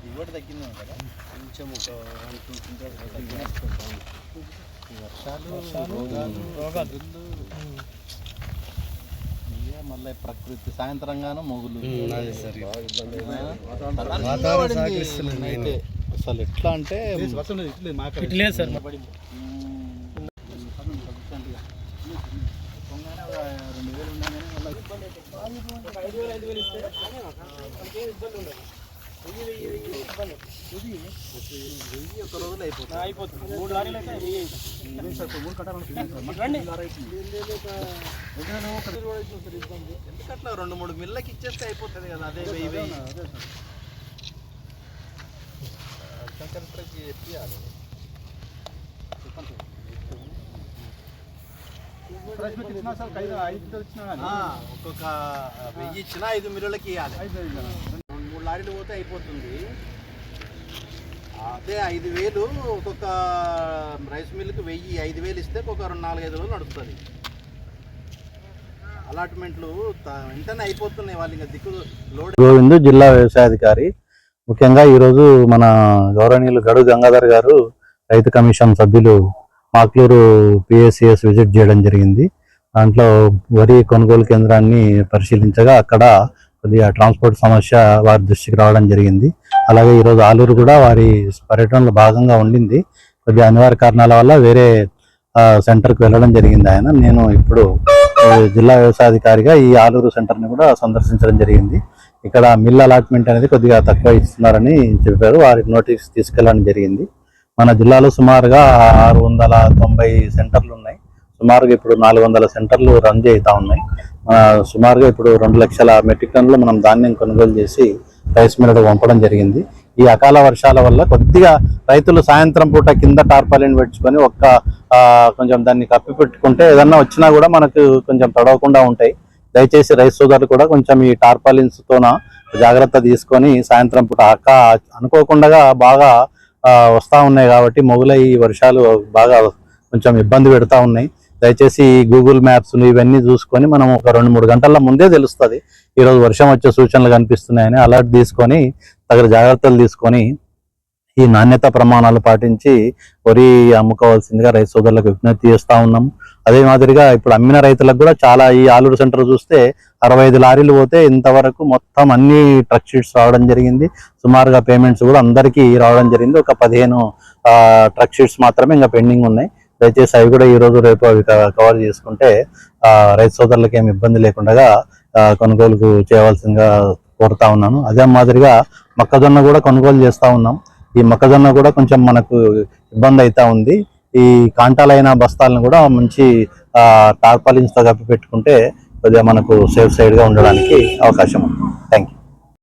దిగుబడి తగ్గింది కదా కొంచెం ఒక వన్ టూ ఈ వర్షాలు రోగాలు మళ్ళీ ప్రకృతి సాయంత్రంగాను మొగులు సార్. అసలు ఎట్లా అంటే సార్ పొంగానే ఒక రెండు వేలు ఉండగానే మళ్ళీ వెయ్యి ఒక రోజులో అయిపోతుంది అయిపోతుంది మూడు లారీలు అయితే వెయ్యి ఎందుకు అట్లా రెండు మూడు మిల్లకి ఇచ్చేస్తే అయిపోతుంది కదా అదే వెయ్యి వెయ్యి. కలెక్టర్కి చెప్పాలి చెప్పండి ఒక్కొక్క వెయ్యి ఇచ్చినా ఐదు మిల్లులకి ఇవ్వాలి రెండు మూడు లారీలు పోతే అయిపోతుంది. అదే ఐదు వేలు ఒక్కొక్క రైస్ మిల్లుకి వెయ్యి ఐదు వేలు ఇస్తే ఒక రెండు నాలుగు ఐదు రోజులు నడుస్తుంది అలాట్మెంట్లు త- వెంటనే అయిపోతున్నాయి వాళ్ళు ఇంకా దిక్కు లోడ్ గోవింద్ జిల్లా వ్యవసాయాధికారి ముఖ్యంగా ఈరోజు మన గౌరవనీయులు గడు గంగాధర్ గారు రైతు కమిషన్ సభ్యులు మాక్లూరు పిఎస్సిఎస్ విజిట్ చేయడం జరిగింది. దాంట్లో వరి కొనుగోలు కేంద్రాన్ని పరిశీలించగా అక్కడ కొద్దిగా ట్రాన్స్పోర్ట్ సమస్య వారి దృష్టికి రావడం జరిగింది. అలాగే ఈరోజు ఆలూరు కూడా వారి పర్యటనలో భాగంగా ఉండింది. కొద్దిగా అనివార్య కారణాల వల్ల వేరే సెంటర్కు సెంటర్కి వెళ్ళడం జరిగింది ఆయన. నేను ఇప్పుడు జిల్లా వ్యవసాయాధికారిగా ఈ ఆలూరు సెంటర్ని కూడా సందర్శించడం జరిగింది. ఇక్కడ మిల్ అలాట్మెంట్ అనేది కొద్దిగా తక్కువ ఇస్తున్నారని చెప్పారు. వారికి నోటీస్ తీసుకెళ్ళడం జరిగింది. మన జిల్లాలో సుమారుగా ఆరు వందల తొంభై సెంటర్లు ఉన్నాయి. సుమారుగా ఇప్పుడు నాలుగు వందల సెంటర్లు రన్ చేస్తూ ఉన్నాయి. మన సుమారుగా ఇప్పుడు రెండు లక్షల మెట్రిక్ టన్నులు మనం ధాన్యం కొనుగోలు చేసి రైస్ మిల్లుకు పంపడం జరిగింది. ఈ అకాల వర్షాల వల్ల కొద్దిగా రైతులు సాయంత్రం పూట కింద టార్పాలిన్ పెట్టుకొని ఒక్క కొంచెం దాన్ని కప్పి పెట్టుకుంటే ఏదన్నా వచ్చినా కూడా మనకు కొంచెం తడవకుండా ఉంటాయి. దయచేసి రైస్ సోదరులు కూడా కొంచెం ఈ టార్పాలిన్స్తోన జాగ్రత్త తీసుకొని సాయంత్రం పూట అక్క అనుకోకుండా బాగా వస్తూ ఉన్నాయి కాబట్టి మొగులై ఈ వర్షాలు బాగా కొంచెం ఇబ్బంది పెడతా ఉన్నాయి. దయచేసి గూగుల్ మ్యాప్స్ ఇవన్నీ చూసుకొని మనం ఒక రెండు మూడు గంటల ముందే తెలుస్తుంది. ఈరోజు వర్షం వచ్చే సూచనలు కనిపిస్తున్నాయని అలర్ట్ తీసుకొని తగిన జాగ్రత్తలు తీసుకొని ఈ నాణ్యత ప్రమాణాలు పాటించి వరి అమ్ముకోవాల్సిందిగా రైతు సోదరులకు విజ్ఞప్తి చేస్తూ ఉన్నాం. అదే మాదిరిగా ఇప్పుడు అమ్మిన రైతులకు కూడా చాలా ఈ ఆలూరు సెంటర్ చూస్తే అరవై ఐదు లారీలు పోతే ఇంతవరకు మొత్తం అన్ని ట్రక్ షీట్స్ రావడం జరిగింది. సుమారుగా పేమెంట్స్ కూడా అందరికీ రావడం జరిగింది. ఒక పదిహేను ట్రక్ షీట్స్ మాత్రమే ఇంకా పెండింగ్ ఉన్నాయి. దయచేసి అవి కూడా ఈ రోజు రేపు అవి కవర్ చేసుకుంటే రైతు సోదరులకు ఏమి ఇబ్బంది లేకుండా కొనుగోలుకు చేయవలసిందిగా కోరుతా ఉన్నాను. అదే మాదిరిగా మొక్కజొన్న కూడా కొనుగోలు చేస్తూ ఉన్నాం. ఈ మొక్కజొన్న కూడా కొంచెం మనకు ఇబ్బంది అవుతా ఉంది. ఈ కాంటాలైన బస్తాలను కూడా మంచి టార్పాలిన్స్తో కప్పి పెట్టుకుంటే కొద్దిగా మనకు సేఫ్ సైడ్గా ఉండడానికి అవకాశం ఉంది. Thank you